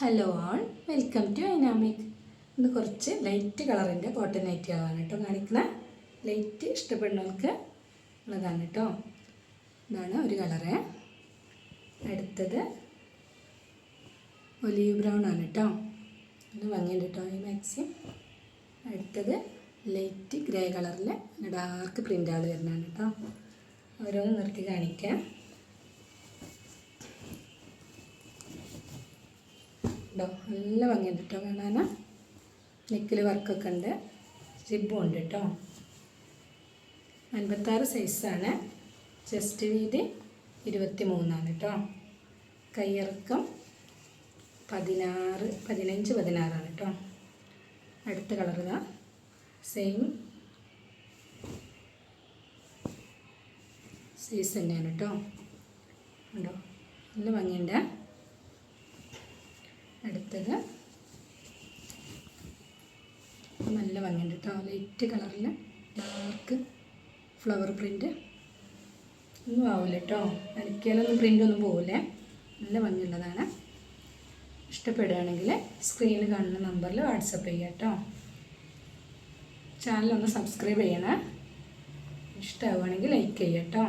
Hello all welcome to ഐനാമിക് ഇന്ന് കുറച്ച് ലൈറ്റ് കളറിന്റെ കോട്ടൺ നൈറ്റികളാണ് കേട്ടോ കാണിക്കുന്ന ലൈറ്റ് ഇഷ്ടപ്പെടുന്നവർക്ക് ഉള്ളതാണ് കേട്ടോ. ഇതാണ് ഒരു കളറ് അടുത്തത് ഒലീവ് ബ്രൗൺ ആണ് കേട്ടോ. ഒന്ന് ഭംഗിയുണ്ട് കേട്ടോ ഈ മാക്സി അടുത്തത് ലൈറ്റ് ഗ്രേ കളറിൽ ഡാർക്ക് പ്രിന്റാണ് വരുന്നതാണ് കേട്ടോ. ഓരോന്ന് നിർത്തി കാണിക്കാം. ഉണ്ടോ നല്ല ഭംഗിയുണ്ട് കേട്ടോ കാണാൻ നെക്കിൽ വർക്കൊക്കെ ഉണ്ട്. സിബും ഉണ്ട് കേട്ടോ അൻപത്താറ് സൈസാണ്. ചെസ്റ്റ് വീതി ഇരുപത്തി മൂന്നാണ് കേട്ടോ കയ്യിറക്കം പതിനാറ് പതിനഞ്ച് പതിനാറാണ് കേട്ടോ അടുത്ത ഇതാ. സെയിം സൈസ് തന്നെയാണ് കേട്ടോ ഉണ്ടോ നല്ല ഭംഗിയുണ്ട്. അടുത്തത് നല്ല ഭംഗിയുണ്ട് കേട്ടോ ലൈറ്റ് കളറിൽ ഡാർക്ക് ഫ്ലവർ പ്രിന്റ് ഒന്നും ആവില്ല കേട്ടോ അലക്കിയാലൊന്നും പ്രിന്റ് ഒന്നും പോവില്ലേ നല്ല ഭംഗിയുള്ളതാണ്. ഇഷ്ടപ്പെടുകയാണെങ്കിൽ സ്ക്രീനിൽ കാണുന്ന നമ്പറിൽ വാട്സപ്പ് ചെയ്യുക കേട്ടോ ചാനലൊന്ന് സബ്സ്ക്രൈബ് ചെയ്യണേ. ഇഷ്ടമാവുകയാണെങ്കിൽ ലൈക്ക് ചെയ്യാം കേട്ടോ